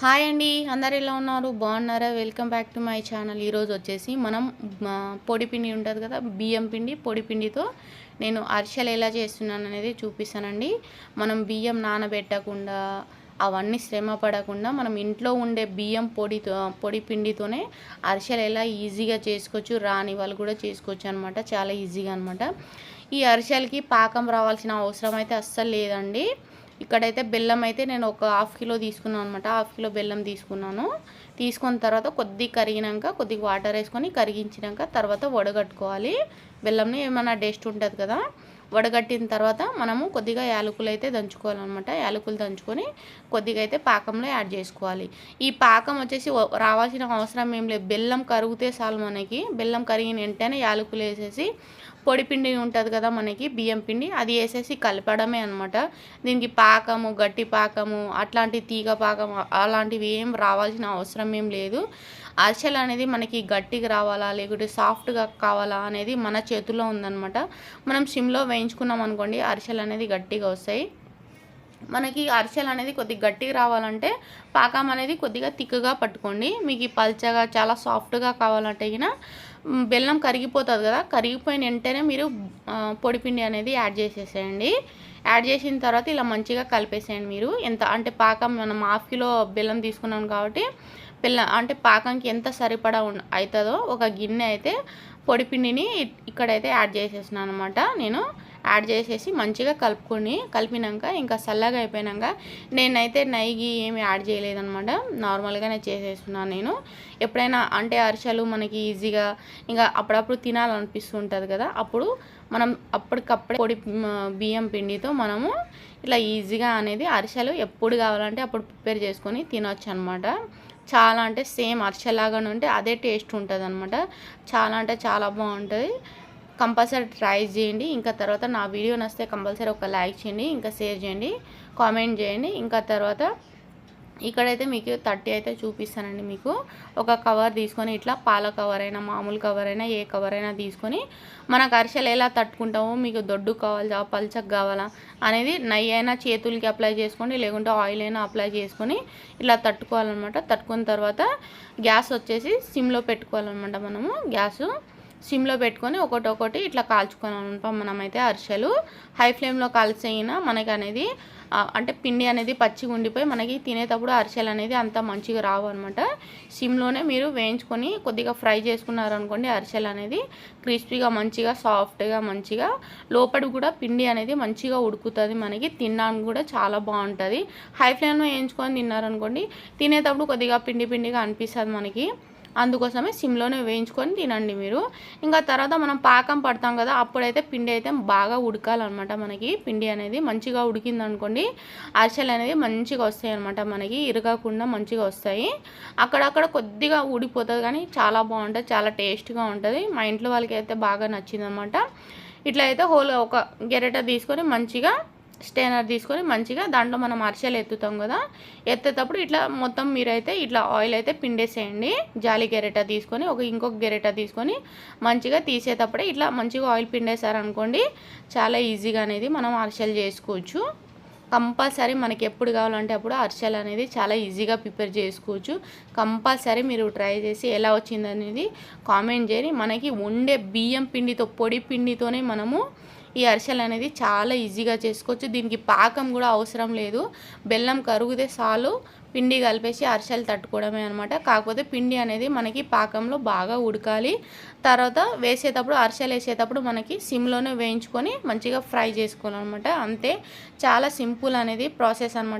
Hi అండి అందరు ఎలా ఉన్నారు? బాగున్నారా? Welcome back to my channel. ఈరోజు వచ్చేసి మనం పొడి పిండి ఉంటుంది కదా బియ్యం పిండి పొడి పిండితో నేను అరిసెలు ఎలా చేస్తున్నాను అనేది చూపిస్తానండి. మనం బియ్యం నానబెట్టకుండా అవన్నీ శ్రమ పడకుండా మనం ఇంట్లో ఉండే బియ్యం పొడితో పొడి పిండితోనే అరిసెలు ఎలా ఈజీగా చేసుకోవచ్చు రాని వాళ్ళు కూడా చేసుకోవచ్చు అనమాట చాలా ఈజీగా అనమాట ఈ అరిసెలకి పాకం రావాల్సిన అవసరం అయితే అస్సలు లేదండి. ఇక్కడైతే బెల్లం అయితే నేను ఒక హాఫ్ కిలో తీసుకున్నాను అనమాట హాఫ్ కిలో బెల్లం తీసుకున్నాను. తీసుకున్న తర్వాత కొద్దిగా కరిగినాక కొద్దిగా వాటర్ వేసుకొని కరిగించినాక తర్వాత వడగట్టుకోవాలి. బెల్లంని ఏమైనా టేస్ట్ ఉంటుంది కదా వడగట్టిన తర్వాత మనము కొద్దిగా యాలకులు అయితే దంచుకోవాలన్నమాట. యాలకులు దంచుకొని కొద్దిగా అయితే పాకంలో యాడ్ చేసుకోవాలి. ఈ పాకం వచ్చేసి రావాల్సిన అవసరం ఏం లేదు. బెల్లం కరిగితే చాలు మనకి. బెల్లం కరిగిన వెంటనే యాలకులు వేసేసి పొడి పిండి ఉంటుంది కదా మనకి బియ్యం పిండి అది వేసేసి కలపడమే అనమాట దీనికి పాకము గట్టి పాకము అట్లాంటి తీగ పాకం అలాంటివి ఏం రావాల్సిన అవసరం ఏం లేదు. అరిసెలు అనేది మనకి గట్టిగా రావాలా లేకుంటే సాఫ్ట్గా కావాలా అనేది మన చేతుల్లో ఉందనమాట మనం సిమ్లో వేయించుకున్నాం అనుకోండి అరిసెలు అనేది గట్టిగా వస్తాయి. మనకి అరిసెలు అనేది కొద్దిగా గట్టిగా రావాలంటే పాకం అనేది కొద్దిగా తిక్కుగా పట్టుకోండి. మీకు పల్చగా చాలా సాఫ్ట్గా కావాలంటే అయినా బెల్లం కరిగిపోతుంది కదా కరిగిపోయిన వెంటనే మీరు పొడిపిండి అనేది యాడ్ చేసేసేయండి. యాడ్ చేసిన తర్వాత ఇలా మంచిగా కలిపేసేయండి మీరు. ఎంత అంటే పాకం మనం హాఫ్ కిలో బెల్లం తీసుకున్నాం కాబట్టి బెల్లం అంటే పాకంకి ఎంత సరిపడా అవుతుందో ఒక గిన్నె అయితే పొడిపిండిని ఇక్కడైతే యాడ్ చేసేసినాను అనమాట నేను. యాడ్ చేసేసి మంచిగా కలుపుకొని కలిపినాక ఇంకా చల్లగా అయిపోయినాక నేనైతే నెయ్యి ఏమి యాడ్ చేయలేదనమాట నార్మల్గానే చేసేస్తున్నాను నేను. ఎప్పుడైనా అంటే అరిసెలు మనకి ఈజీగా ఇంకా అప్పుడప్పుడు తినాలనిపిస్తుంటుంది కదా అప్పుడు మనం అప్పటికప్పుడే పొడి బియ్యం పిండితో మనము ఇట్లా ఈజీగా అనేది అరిసెలు ఎప్పుడు కావాలంటే అప్పుడు ప్రిపేర్ చేసుకొని తినొచ్చు అనమాట చాలా అంటే సేమ్ అరిసెలాగానే ఉంటే అదే టేస్ట్ ఉంటుంది అనమాట చాలా అంటే చాలా బాగుంటుంది. కంపల్సరీ ట్రై చేయండి. ఇంకా తర్వాత నా వీడియో నస్తే కంపల్సరీ ఒక లైక్ చేయండి ఇంకా షేర్ చేయండి కామెంట్ చేయండి. ఇంకా తర్వాత ఇక్కడైతే మీకు థర్టీ అయితే చూపిస్తానండి మీకు. ఒక కవర్ తీసుకొని ఇట్లా పాల కవర్ అయినా మామూలు కవర్ అయినా ఏ కవర్ అయినా తీసుకొని మనకు అరిసెలు ఎలా తట్టుకుంటామో మీకు దొడ్డు కావాలా పల్చకు కావాలా అనేది నెయ్యి అయినా చేతులకి అప్లై చేసుకోండి లేకుంటే ఆయిల్ అయినా అప్లై చేసుకొని ఇలా తట్టుకోవాలన్నమాట. తట్టుకున్న తర్వాత గ్యాస్ వచ్చేసి సిమ్లో పెట్టుకోవాలన్నమాట మనము గ్యాసు. సిమ్లో పెట్టుకొని ఒకటి ఒకటి ఇట్లా కాల్చుకొని ఉంటాం మనమైతే అరిసెలు. హై ఫ్లేమ్లో కాల్చైనా మనకి అనేది అంటే పిండి అనేది పచ్చిగా ఉండిపోయి మనకి తినేటప్పుడు అరిసెలు అనేది అంత మంచిగా రావు అనమాట సిమ్లోనే మీరు వేయించుకొని కొద్దిగా ఫ్రై చేసుకున్నారనుకోండి అరిసెలు అనేది క్రిస్పీగా మంచిగా సాఫ్ట్గా మంచిగా. లోపలి కూడా పిండి అనేది మంచిగా ఉడుకుతుంది మనకి తినడానికి కూడా చాలా బాగుంటుంది. హై ఫ్లేమ్లో వేయించుకొని తిన్నారనుకోండి తినేటప్పుడు కొద్దిగా పిండి పిండిగా అనిపిస్తుంది మనకి. అందుకోసమే సిమ్లోనే వేయించుకొని తినండి మీరు. ఇంకా తర్వాత మనం పాకం పడతాం కదా అప్పుడైతే పిండి అయితే బాగా ఉడకాలన్నమాట మనకి. పిండి అనేది మంచిగా ఉడికింది అనుకోండి అరిసెలు అనేది మంచిగా వస్తాయి అనమాట మనకి ఇరగకుండా మంచిగా వస్తాయి. అక్కడక్కడ కొద్దిగా ఊడిపోతుంది కానీ చాలా బాగుంటుంది చాలా టేస్ట్గా ఉంటుంది. మా ఇంట్లో వాళ్ళకి అయితే బాగా నచ్చిందనమాట ఇట్లా అయితే హోల్ ఒక గెరెట తీసుకొని మంచిగా స్టేనర్ తీసుకొని మంచిగా దాంట్లో మనం అరిసెలు ఎత్తుతాం కదా ఎత్తేటప్పుడు ఇట్లా మొత్తం మీరైతే ఇట్లా ఆయిల్ అయితే పిండేసేయండి. జాలి గెరెట తీసుకొని ఒక ఇంకొక గెరెట తీసుకొని మంచిగా తీసేటప్పుడే ఇట్లా మంచిగా ఆయిల్ పిండేశారనుకోండి చాలా ఈజీగా అనేది మనం అరిసెలు చేసుకోవచ్చు. కంపల్సరీ మనకి ఎప్పుడు కావాలంటే అప్పుడు అరిసెలు అనేది చాలా ఈజీగా ప్రిపేర్ చేసుకోవచ్చు. కంపల్సరీ మీరు ట్రై చేసి ఎలా వచ్చిందనేది కామెంట్ చేయని మనకి ఉండే బియ్యం పిండితో పొడి పిండితోనే మనము ఈ అరిసెలు అనేది చాలా ఈజీగా చేసుకోవచ్చు. దీనికి పాకం కూడా అవసరం లేదు. బెల్లం కరుగుతే చాలు. పిండి కలిపేసి అరిసెలు తట్టుకోవడమే అనమాట కాకపోతే పిండి అనేది మనకి పాకంలో బాగా ఉడకాలి. తర్వాత వేసేటప్పుడు అరిసెలు వేసేటప్పుడు మనకి సిమ్లోనే వేయించుకొని మంచిగా ఫ్రై చేసుకోవాలన్నమాట. అంతే. చాలా సింపుల్ అనేది ప్రాసెస్ అనమాట